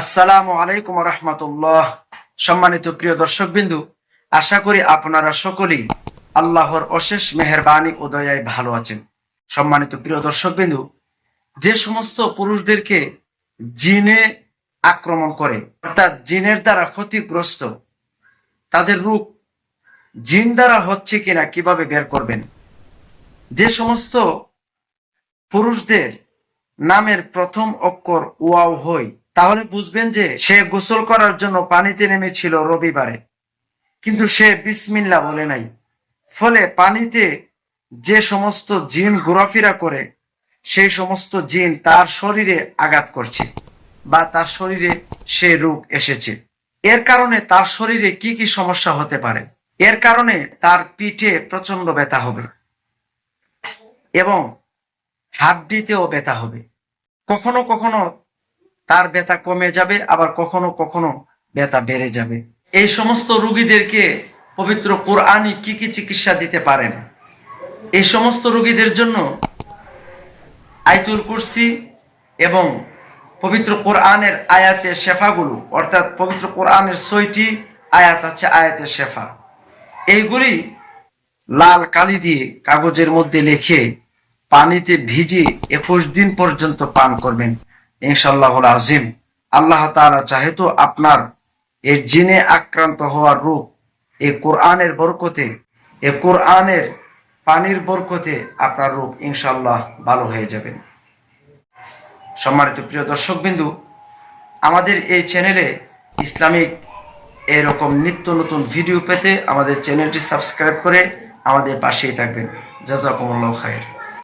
আসসালামু আলাইকুম রহমতুল্লাহ। সম্মানিত প্রিয় দর্শক বিন্দু আশা করি আপনারা সকলেই আল্লাহর অশেষ মেহরবানি ও দয়ায় ভালো আছেন। সম্মানিত প্রিয় দর্শক বিন্দু যে সমস্ত পুরুষদেরকে জিনে আক্রমণ করে, অর্থাৎ জিনের দ্বারা ক্ষতিগ্রস্ত, তাদের রূপ জিন দ্বারা হচ্ছে কিনা কীভাবে বের করবেন? যে সমস্ত পুরুষদের নামের প্রথম অক্ষর ওয়াও হই তাহলে বুঝবেন যে সে গোসল করার জন্য পানিতে নেমেছিল রবিবারে। কিন্তু সে বিসমিল্লা বলে নাই। ফলে পানিতে যে সমস্ত জিন ঘোরাফেরা করে, সেই সমস্ত জিন তার শরীরে আঘাত করছে বা তার শরীরে সে রোগ এসেছে। এর কারণে তার শরীরে কি কি সমস্যা হতে পারে? এর কারণে তার পিঠে প্রচণ্ড ব্যথা হবে এবং হাড্ডিতেও ব্যথা হবে। কখনো কখনো তার ব্যথা কমে যাবে, আবার কখনো কখনো ব্যথা বেড়ে যাবে। এই সমস্ত রুগীদেরকে পবিত্র কোরআনই কি কি চিকিৎসা দিতে পারেন? এই সমস্ত রোগীদের জন্য আইতুল কুরসি এবং পবিত্র কোরআনের আয়াতের শেফাগুলো, অর্থাৎ পবিত্র কোরআনের ছয়টি আয়াত আছে আয়াতের শেফা। এইগুলি লাল কালি দিয়ে কাগজের মধ্যে লিখে পানিতে ভিজে একুশ দিন পর্যন্ত পান করবেন। ইনশাল্লাহুল আজিম। আল্লাহ তাআলা চাহে তো আপনার এই জিনে আক্রান্ত হওয়ার রূপ এই কোরআনের বরকতে এই কোরআনের পানির বরকতে আপনার রূপ ইনশাল্লাহ ভালো হয়ে যাবেন সম্মানিত প্রিয় দর্শক বিন্দু আমাদের এই চ্যানেলে ইসলামিক এরকম নিত্য নতুন ভিডিও পেতে আমাদের চ্যানেলটি সাবস্ক্রাইব করে আমাদের পাশেই থাকবেন। জাজাকুমুল্লাহ খায়ের